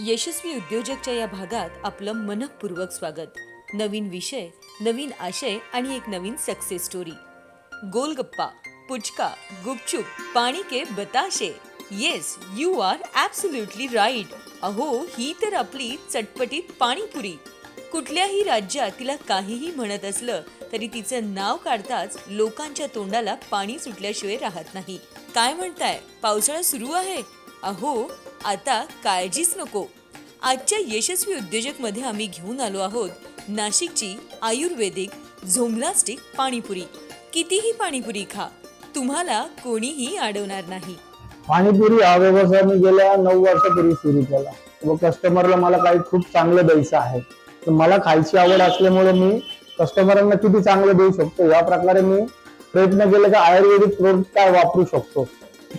यशस्वी उद्योजकच्या या भागात आपलं मनपूर्वक स्वागत. नवीन विषय नवीन आशय आणि एक नवीन सक्सेस स्टोरी गोलगप्पा पुचका गुपचूप पाणी के बताशे. Yes you are absolutely right अहो ही तर आपली चटपटीत पाणीपुरी. कुठल्याही राज्यात तिला काहीही म्हणत असलं तरी तिचं नाव काढताच लोकांच्या तोंडाला पाणी सुटल्याशिवाय राहत नाही. काय म्हणताय? पावसाळा सुरू आहे? अहो आता काळजीच नको. आजच्या यशस्वी उद्योजकमध्ये आम्ही घेऊन आलो आहोत नाशिकची आयुर्वेदिक झोमलास्टिक पाणीपुरी. कितीही पाणीपुरी खा तुम्हाला कोणीही अडवणार नाही. पाणीपुरी हा व्यवसाय मी गेल्या नऊ वर्षापूर्वी सुरू केला. व कस्टमरला मला काही खूप चांगलं द्यायचं आहे. तर मला खायची आवड असल्यामुळे मी कस्टमरांना किती चांगलं देऊ शकतो? या प्रकारे मी प्रयत्न केले की आयुर्वेदिक प्रोडक्ट काय वापरू शकतो?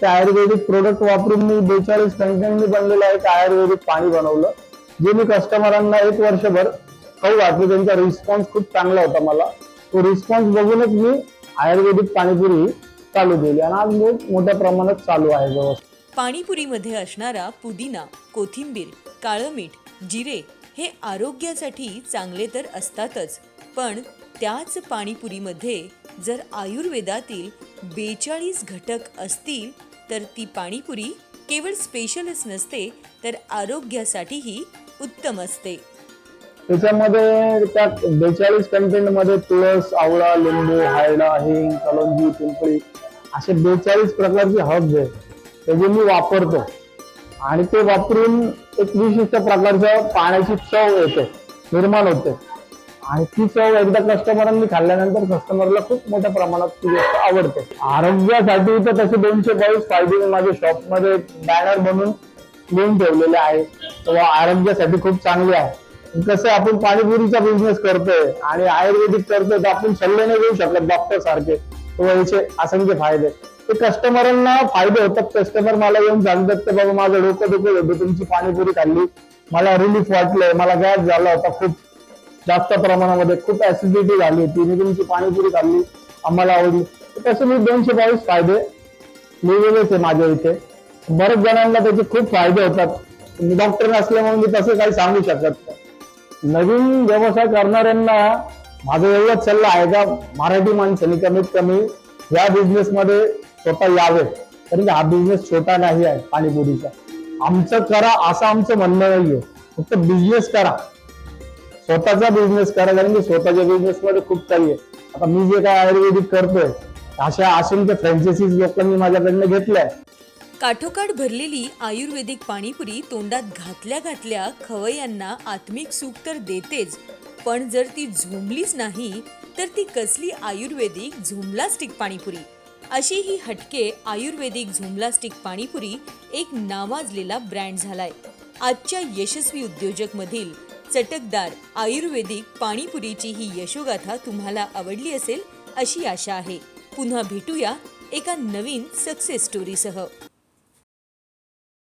आयुर्वेदिक प्रोडक्ट वापरून मी बेचाळीस कंटेंटनी बनलेलं एक आयुर्वेदिक पाणी बनवलं जे मी कस्टमरांना एक वर्षभर खाऊ घातलं. त्यांचा रिस्पॉन्स खूप चांगला होता मला. तो रिस्पॉन्स बघूनच मी आयुर्वेदिक पाणीपुरी चालू केली आणि आज खूप मोठ्या प्रमाणात चालू आहे व्यवस्था पाणीपुरीमध्ये असणारा पुदिना कोथिंबीर काळं मीठ जिरे हे आरोग्यासाठी चांगले तर असतातच पण त्याच पाणीपुरीमध्ये जर आयुर्वेदातील बेचाळीस घटक असतील तर ती पाणीपुरी केवळ स्पेशलच नसते तर आरोग्यासाठीही उत्तम असते. त्याच्यामध्ये त्या बेचाळीस कंटेंटमध्ये तुळस आवळा लिंबू हायडा हिंग कलंजी पिंपळी असे बेचाळीस प्रकारचे हर्ब्स आहेत. ते जे मी वापरतो आणि ते वापरून एक विशिष्ट प्रकारच्या पाण्याची चव येते निर्माण होते. आणि ती चव एकदा कस्टमरांनी खाल्ल्यानंतर कस्टमरला खूप मोठ्या प्रमाणात ती गोष्ट आवडते. आरोग्यासाठी तर तसे दोनशे बावीस फायदे मी माझ्या शॉपमध्ये बॅनर बनवून लिहून ठेवलेले आहे. आरोग्यासाठी खूप चांगले आहे. कसं आपण पाणीपुरीचा बिझनेस करतोय आणि आयुर्वेदिक करतोय तर आपण सल्ले नाही देऊ शकत डॉक्टर सारखे. याचे असंख्य फायदे. ते कस्टमरांना फायदे होतात. कस्टमर मला येऊन सांगतात की बाबा माझं डोकं दुखत होतं तुमची पाणीपुरी खाल्ली. मला रिलीफ वाटलंय मला गॅस झाला होता खूप. जास्त प्रमाणामध्ये खूप ऍसिडिटी झाली होती मी तुमची पाणीपुरी खाल्ली आम्हाला आवडली. तसे मी दोनशे बावीस फायदे लिहिलेलेच आहे माझ्या इथे. बरेच जणांना त्याचे खूप फायदे होतात. मी डॉक्टर नसल्यामुळे मी तसं काही सांगू शकत नवीन व्यवसाय करणाऱ्यांना माझा एवढाच सल्ला आहे का मराठी माणसाने कमीत कमी या बिझनेस मध्ये स्वतः यावे. कारण की हा बिझनेस छोटा नाही आहे पाणीपुरीचा. आमचं करा असं आमचं म्हणणं नाहीये. फक्त बिझनेस करा. स्वतःचा बिझनेस करा कारण की स्वतःच्या बिझनेस मध्ये खूप काही आहे. आता मी जे काय आयुर्वेदिक करतोय अशा असंख्य फ्रँचायसीज लोकांनी माझ्याकडनं घेतल्या. काठोकाठ भरलेली आयुर्वेदिक पाणीपुरी तोंडात घातल्या घातल्या खवयांना आत्मिक सुख तर देतेच पण जर ती झोंबलीच नाही तर ती कसली आयुर्वेदिक झुमलास्टिक पाणीपुरी? अशी ही हटके आयुर्वेदिक झुमलास्टिक पाणीपुरी एक नावाजलेला ब्रँड झालाय. आजच्या यशस्वी उद्योजक मधील चटकदार आयुर्वेदिक पाणीपुरीची ही यशोगाथा तुम्हाला आवडली असेल अशी आशा आहे. पुन्हा भेटूया एका नवीन सक्सेस स्टोरीसह